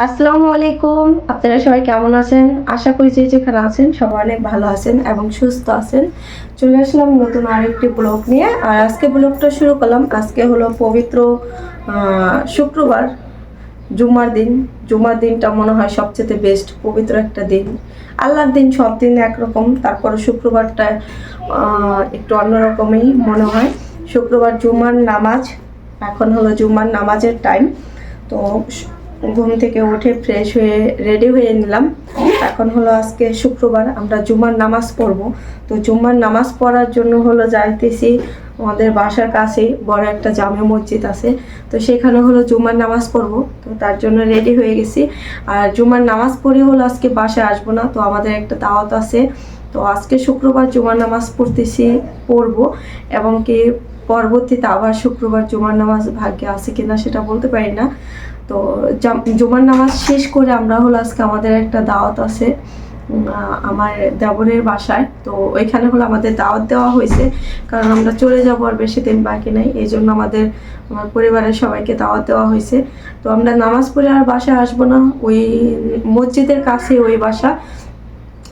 আসসালামু আলাইকুম। আপনারা সবাই কেমন আছেন? আশা করি যে যেখানে আছেন সবাই অনেক ভালো আছেন এবং সুস্থ আছেন। চলে আসলাম নতুন আরেকটি ব্লগ নিয়ে। আর আজকে ব্লগটা শুরু করলাম। আজকে হলো পবিত্র শুক্রবার, জুমার দিন। জুমার দিনটা মনে হয় সবচেয়ে বেস্ট পবিত্র একটা দিন। আল্লাহর দিন সব দিন একরকম। তারপরে শুক্রবারটা একটু অন্যরকমই মনে হয়। শুক্রবার জুমার নামাজ। এখন হলো জুমার নামাজের টাইম তো ঘুম থেকে উঠে ফ্রেশ হয়ে রেডি হয়ে নিলাম। এখন হলো আজকে শুক্রবার, আমরা জুমার নামাজ পড়ব। তো জুমার নামাজ পড়ার জন্য হলো যাইতেছি আমাদের বাসার কাছেই বড় একটা জামে মসজিদ আছে। তো সেখানে হলো জুমার নামাজ পড়ব। তো তার জন্য রেডি হয়ে গেছি। আর জুমার নামাজ পড়ে হলো আজকে বাসায় আসব না। তো আমাদের একটা দাওয়াত আছে। তো আজকে শুক্রবার জুমার নামাজ পড়তেছি, পড়ব। এবং কি পরবর্তীতে আবার শুক্রবার জুমার নামাজ ভাগ্যে আছে কিনা সেটা বলতে পারি না। তো জাম- জুমার নামাজ শেষ করে আমরা হলো আজকে আমাদের একটা দাওয়াত আছে আমার দেবরের বাসায়। তো ওইখানে হলো আমাদের দাওয়াত দেওয়া হয়েছে, কারণ আমরা চলে যাব আর বেশি দিন বাকি নাই, এই জন্য আমাদের, আমার পরিবারের সবাইকে দাওয়াত দেওয়া হয়েছে। তো আমরা নামাজ পড়ে আর বাসায় আসব না, ওই মসজিদের কাছে ওই বাসা।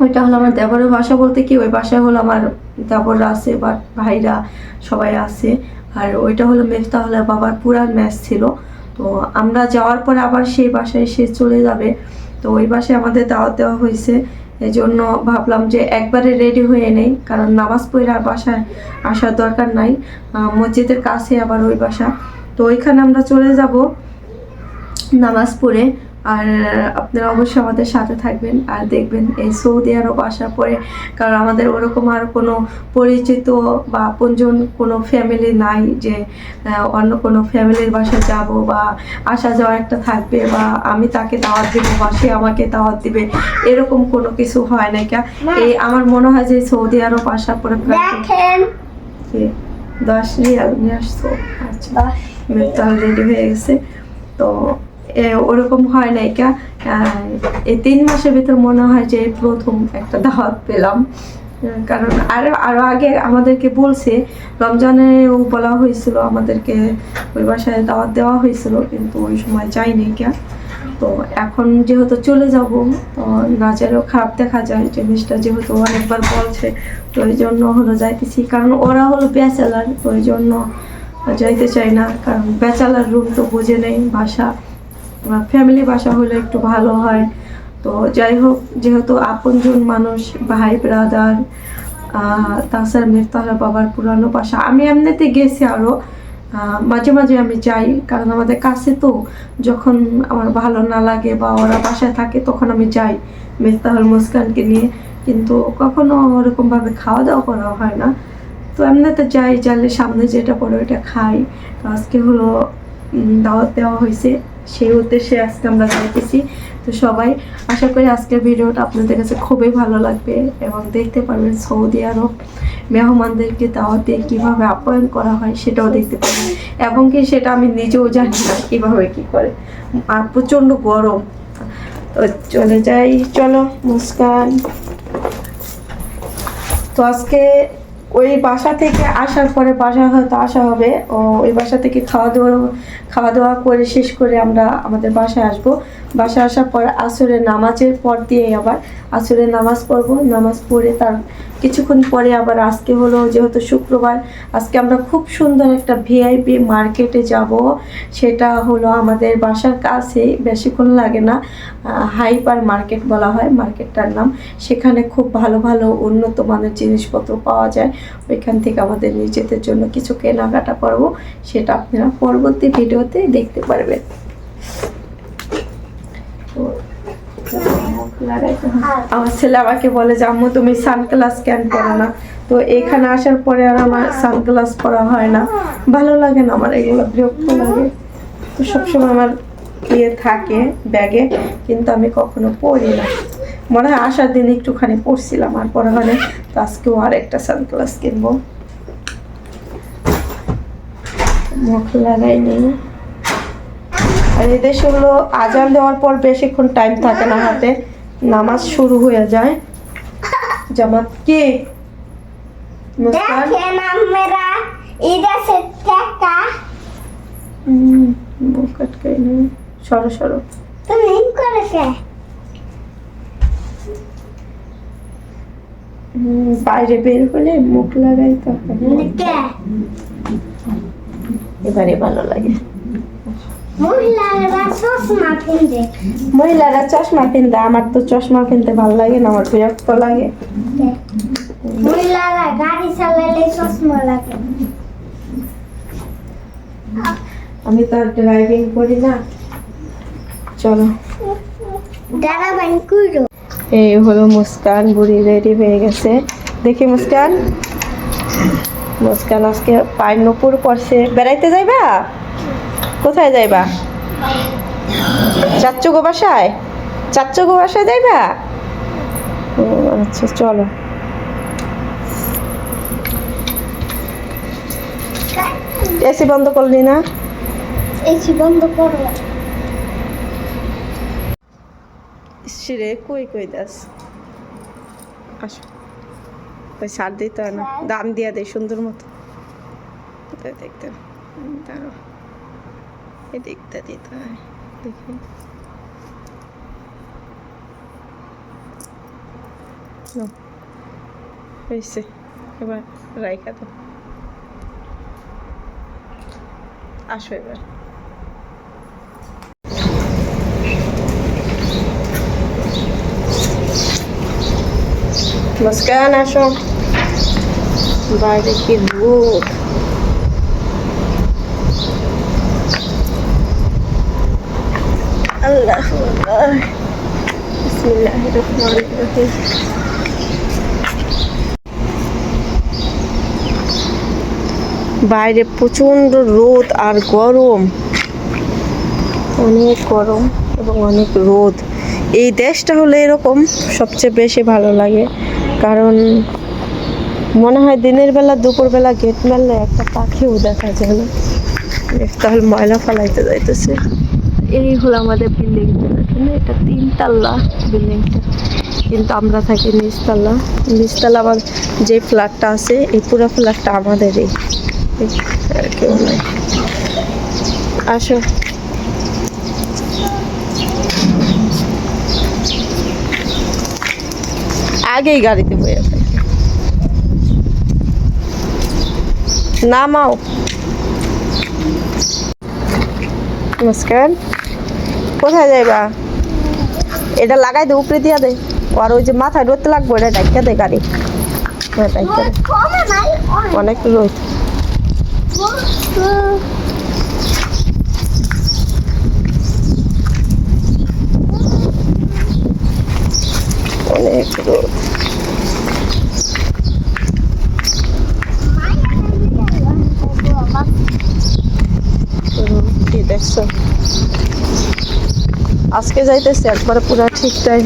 ওইটা হলো আমার দেবরের বাসা বলতে কি, ওই বাসায় হলো আমার দেবররা আছে, বা, ভাইরা সবাই আছে। আর ওইটা হলো মেফতাহলা বাবার পুরান ম্যাচ ছিল। তো আমরা যাওয়ার পরে আবার সেই বাসায় সে চলে যাবে। তো ওই বাসায় আমাদের দাওয়াত দেওয়া হয়েছে। এই জন্য ভাবলাম যে একবারে রেডি হয়ে নেই, কারণ নামাজ পড়ে আর বাসায় আসার দরকার নাই। মসজিদের কাছে আবার ওই বাসা। তো ওইখানে আমরা চলে যাব নামাজ পড়ে। আর আপনারা অবশ্যই আমাদের সাথে থাকবেন আর দেখবেন এই সৌদি আরব আসার পরে কারণ আমাদের ওরকম আর কোনো পরিচিত বা আপনজন কোনো ফ্যামিলি নাই যে অন্য কোনো ফ্যামিলির বাসায় যাব বা আসা যাওয়া একটা থাকবে বা আমি তাকে দাওয়াত দেবো বা সে আমাকে দাওয়াত দিবে এরকম কোনো কিছু হয় না কা। এই আমার মনে হয় যে সৌদি আরব আসার পরে দশ রিয়াল নিয়ে আসতো আচ্ছা রেডি হয়ে গেছে। তো ওরকম হয় নাই। কা এই তিন মাসের ভিতর মনে হয় যে প্রথম একটা দাওয়াত পেলাম। কারণ আর, আরও আগে আমাদেরকে বলছে, রমজানেও বলা হয়েছিল আমাদেরকে ওই বাসায় দাওয়াত দেওয়া হয়েছিল, কিন্তু ওই সময় যাইনি কা। তো এখন যেহেতু চলে যাব, তো নাচেরও খারাপ দেখা যায় জিনিসটা যেহেতু অনেকবার বলছে, তো ওই জন্য হলো যাইতেছি। কারণ ওরা হলো ব্যাচেলার ওই জন্য যাইতে চাই না, কারণ ব্যাচেলার রুম তো বোঝে নেই ভাষা ফ্যামিলি বাসা হলে একটু ভালো হয়। তো যাই হোক যেহেতু আপনজন মানুষ, ভাই ব্রাদার তাছাড়া মিফতাহলা বাবার পুরানো বাসা, আমি এমনিতে গেছি আরও মাঝে মাঝে আমি যাই, কারণ আমাদের কাছে তো যখন আমার ভালো না লাগে বা ওরা বাসায় থাকে, তখন আমি যাই মিফতাহুল মুস্কানকে নিয়ে। কিন্তু কখনো ওরকমভাবে খাওয়া দাওয়া করা হয় না। তো এমনিতে যাই জানলে সামনে যেটা পড়ে ওইটা খাই। আজকে হলো দাওয়াত দেওয়া হয়েছে। সেই উদ্দেশ্যে আজকে আমরা যাইতেছি। তো সবাই আশা করি আজকের ভিডিওটা আপনাদের কাছে খুবই ভালো লাগবে এবং দেখতে পারবেন সৌদি আরব মেহমানদেরকে দাওয়াত কীভাবে আপ্যায়ন করা হয় সেটাও দেখতে পারবেন। এবং কি সেটা আমি নিজেও জানি না কীভাবে কী করে। আর প্রচণ্ড গরম। তো চলে যাই। চলো, মুস্কান। তো আজকে ওই বাসা থেকে আসার পরে বাসা হয়তো আসা হবে। ও ওই বাসা থেকে খাওয়া দাওয়া খাওয়া দাওয়া করে শেষ করে আমরা আমাদের বাসায় আসব। বাসায় আসার পর আসরের নামাজের পর দিয়ে আবার আসরের নামাজ পড়ব। নামাজ পড়ে তার কিছুক্ষণ পরে আবার আজকে হলো যেহেতু শুক্রবার, আজকে আমরা খুব সুন্দর একটা ভিআইপি মার্কেটে যাব। সেটা হলো আমাদের বাসার কাছে, বেশিক্ষণ লাগে না হাইপার মার্কেট বলা হয় মার্কেটটার নাম। সেখানে খুব ভালো ভালো উন্নত মানের জিনিসপত্র পাওয়া যায়। ওইখান থেকে আমাদের নিজেদের জন্য কিছু কেনাকাটা করব। সেটা আপনারা পরবর্তী ভিডিওতে দেখতে পারবেন তো, লাগাইতে হবে। আমার ছেলে আমাকে বলে যে, আম্মু, তুমি সানগ্লাস কেন পরো না। তো এখানে আসার পরে আর আমার সানগ্লাস পরা হয় না। ভালো লাগে না আমার এগুলো, বিরক্ত লাগে। তো সবসময় আমার ইয়ে থাকে ব্যাগে, কিন্তু আমি কখনো পরি না। মনে হয় আসার দিন একটুখানি পরছিলাম, আর পরে হয় না। তো আজকেও আর একটা সানগ্লাস কিনবো। মুখ লাগাই নেই। আর এদেশে আজান দেওয়ার পর বেশিক্ষণ টাইম থাকে না হাতে। নামাজ শুরু হয়ে যায়। জামাত কি? মুস্কান? দেখেন আমরা এটা টাকা হুম, আটকাই নেই সরো সরো। তুমি বাইরে বের হলে মুখ লাগাই তো। কে? এবারে ভালো লাগে। মহিলারা চশমা কিনতে আমার তো চশমা কিনতে ভালো লাগে না আমার বিরক্ত লাগে। মহিলারা গাড়ি চালালে চশমা লাগে। আমি তো ড্রাইভিং করি না। চলো। দাঁড়াবেন কুইরো এই হলো মুস্কান বুড়ি রেডি হয়ে গেছে। দেখি মুস্কান। মুস্কান আজকে পায়ের নপুর পড়ছে বেড়াইতে যাইবা? কোথায় যাইবা? চাচ্চু গো বাসায়? চাচ্চু গো বাসায় যাইবা? ও আচ্ছা চলো। এসি বন্ধ করলি না? এসি বন্ধ করো। সিরে কই কই দাস? আসো। ওই সার দিতে হয় না। দাম দিয়া দেয় সুন্দর মতো। দেখতে হুম, হয় দেখি। নাও। হয়েছে এবার রাইখা তো আসো এবার। মুস্কান আসো। বাইরে কি রোদ আল্লাহ। আল্লাহ বিসমিল্লাহির রহমানির রহিম। বাইরে প্রচণ্ড রোদ আর গরম। অনেক গরম এবং অনেক রোদ। এই দেশটা হলে এরকম সবচেয়ে বেশি ভালো লাগে। কারণ মনে হয় দিনের বেলা দুপুরবেলা গেট মারলে একটা পাখিও দেখা যায় না। তাহলে ময়লা ফালাইতে যাইতেছে। এই হলো আমাদের বিল্ডিংটা দেখেন এটা তিনতলা বিল্ডিংটা কিন্তু আমরা থাকি নিচতলা। নিচতলা আমার যে ফ্ল্যাটটা আছে, এই পুরো ফ্ল্যাটটা এই কেউ নাই। আসো। আগেই গাড়িতে বয়ে নামাও। নমস্কার। কোথায় যাইবা? এটা লাগাই দে, উপরে দিয়া দে। আর ওই যে মাথায় রোদ লাগবে এটা ডাইকা দে গাড়ি। অনেক রোদ। অনেক রোদ হুম, কি দেখছ আজকে যাইতেছে একবারে পুরা ঠিক টাইম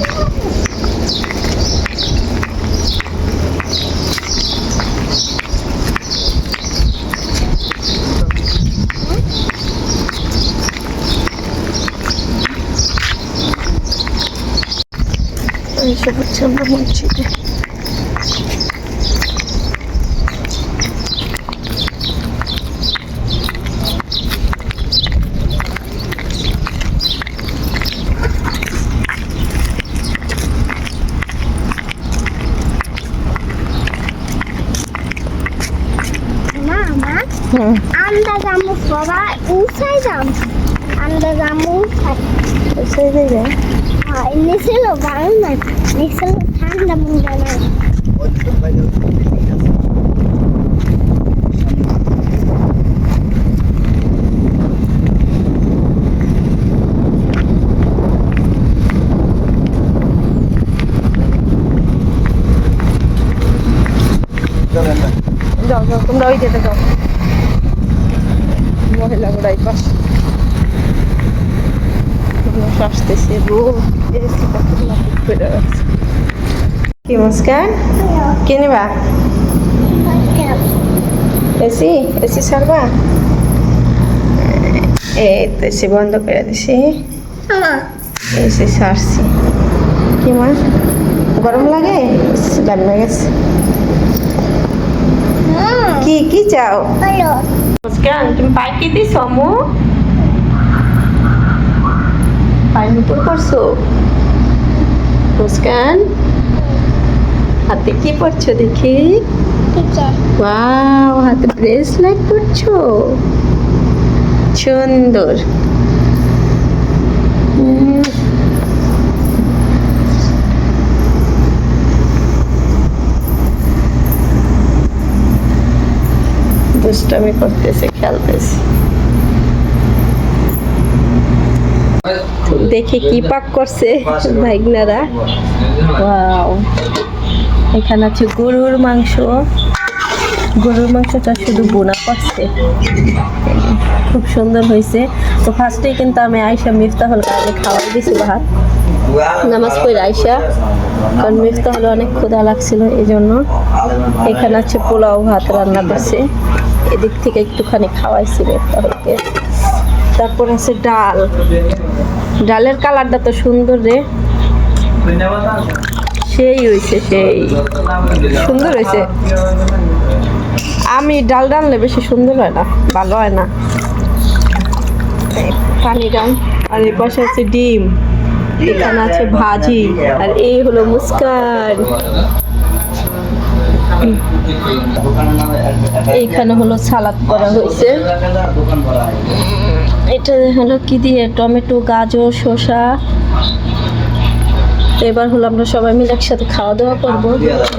এসে হচ্ছে আমরা মসজিদে মামা হুম আমরা যাব সবাই উঠাই যাম আমরা যাব উঠাই সেই জায়গায় হয় নিচেল গরম না নিচেল ঠান্ডা মন্ডা না যাও যাও তোমরা ওই যেতে যাও মহিলা গোড়াই পাশ মানুষ আসতেছে রোদ কি মুস্কান? কে নেবা? এসি? এসি সারবা এই তো এসি বন্ধ করে দিছি। এসি সারছি কি মা? গরম লাগে? গান্না গেছে। কি কি চাও? মুস্কান তুমি পাই কি দিছ মু পাইনাপল করছ? মুস্কান হাতে কি পড়ছো দেখি? ওয়াও হাতে ব্রেসলেট পরছো? সুন্দর। দুষ্টামি করতেছে খেলতেছে। দেখে কি পাক করছে ভাইগনারা? ওয়াও। এখানে আছে গরুর মাংস। গরুর মাংসটা শুধু বোনা করছে। খুব সুন্দর হয়েছে। তো ফার্স্টেই কিন্তু আমি আয়সা মিফতাহুল কাজে খাওয়াই দিছি ভাত। নামাজ পড়ে আয়সা কারণ মিফতাহুল অনেক ক্ষুধা লাগছিল এই জন্য এখানে আছে পোলাও ভাত রান্না করছে। এদিক থেকে একটুখানি খাওয়াইছি মিফতাহুলকে। তারপর আছে ডাল। ডালের কালারটা তো সুন্দর রে। সেই হয়েছে সেই। সুন্দর হয়েছে আমি ডাল ডাললে বেশি সুন্দর হয় না, ভালো হয় না। পানি ডাল আর এই পাশে আছে ডিম। এখানে আছে ভাজি। আর এই হলো মুস্কান। এইখানে হলো সালাদ করা হয়েছে এটা হলো কি দিয়ে? টমেটো, গাজর, শসা। তো এবার হলো আমরা সবাই মিলে একসাথে খাওয়া দাওয়া করব।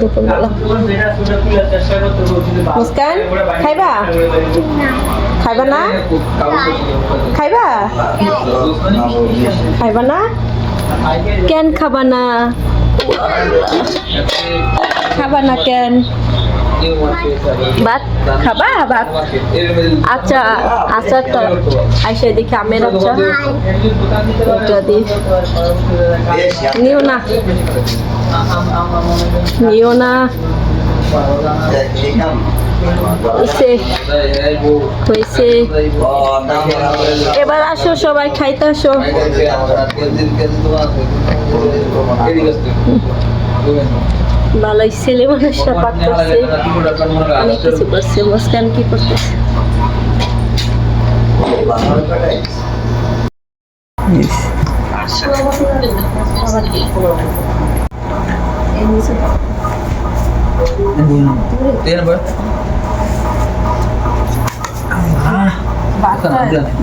দুপুরবেলা। মুস্কান, খাইবা? খাইবা না? খাইবা? খাইবা না? কেন খাবা না? খাবা না কেন? ভাত খাবা? ভাত? আচ্ছা আচারটা আইসা দেখি আমের আচার। এটা দি নিও না। নিও না। এবার আসো, সবাই খাইতে আসো। ভালোই ছেলে মানুষটা পাক করছে অনেক কিছু করছে মুস্কান কি করতেছে?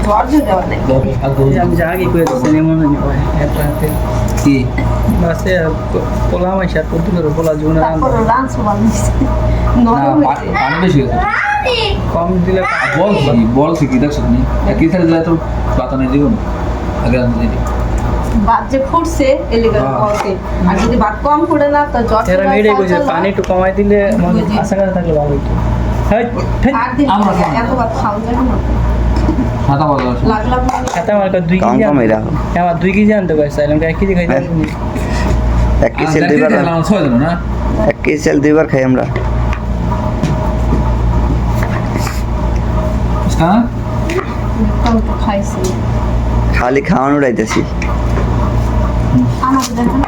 জ্বর জ্বর মানুষ খাতে আমার কাছে দুই কম কেজি কম আনতে- রাখো। আমার দুই কেজি আনতে পারছি আমি এক কেজি খাইতে হ্যাঁ। পারিনি। এক কেজি চাল দুইবার ছয় জন না আমরা হ্যাঁ কম তো খাইছি খালি খাওয়ানো উড়াইতেছি আমার দেখেন পুরা ডাহে না তা দূরে যেতে বলে ঝুড়ি কি যাওয়া যায় না? আর দুই মেয়ে। কথা হবে না। মুস্কান কা ইয়া মুস্কান খাবি না। কে তো খাইছি না। সব করে দিয়ে যাব।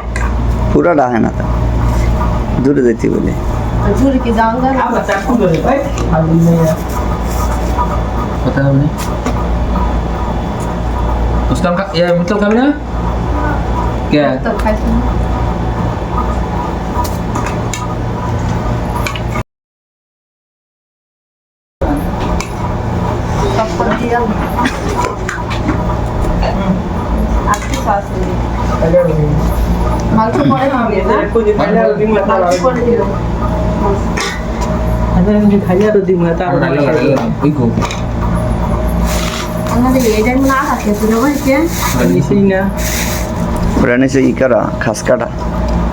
আর কিছু আছে না। মাংস পরে খাবে না। খুঁজে খাইলে আরও দিন লাগবে। মাংস পরে দিও হাজার খুঁজে খাইলে আরও দিন লাগবে, তারপর ডালে ডালে ওই কো আমাদের এই টাইম না থাকে তুই না বলছে নিছেই না ওরা নিচে ই করা খাস কাটা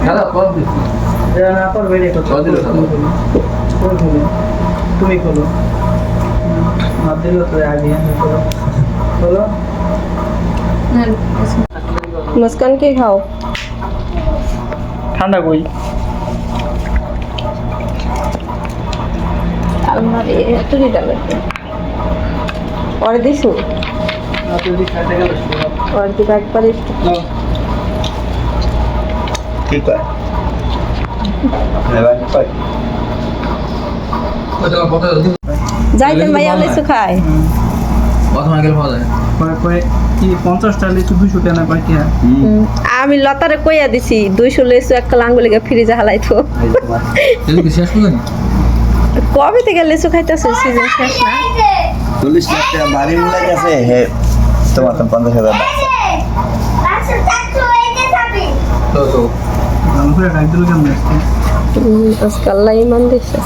না। তুমি খোলো। দিল তো আগে খোলো। মুস্কান কে খাও? ঠান্ডা কই? আমার একটু ডালে পরে দিছো? অর্ধেক একবারে ঠিক যাইতেন ভাই লিচু আমি লতারে কইয়া দিছি দুইশো লেসু এক লাঙ্গুলি ফ্রিজে হালাই তো কবে থেকে লেসু খাইতেছো? সিজন শেষ না? চল্লিশ লাখ টাকা বাড়ি মূলে গেছে হে তোমার তো পঞ্চাশ হাজার টাকা আজকাল লাইন দিচ্ছে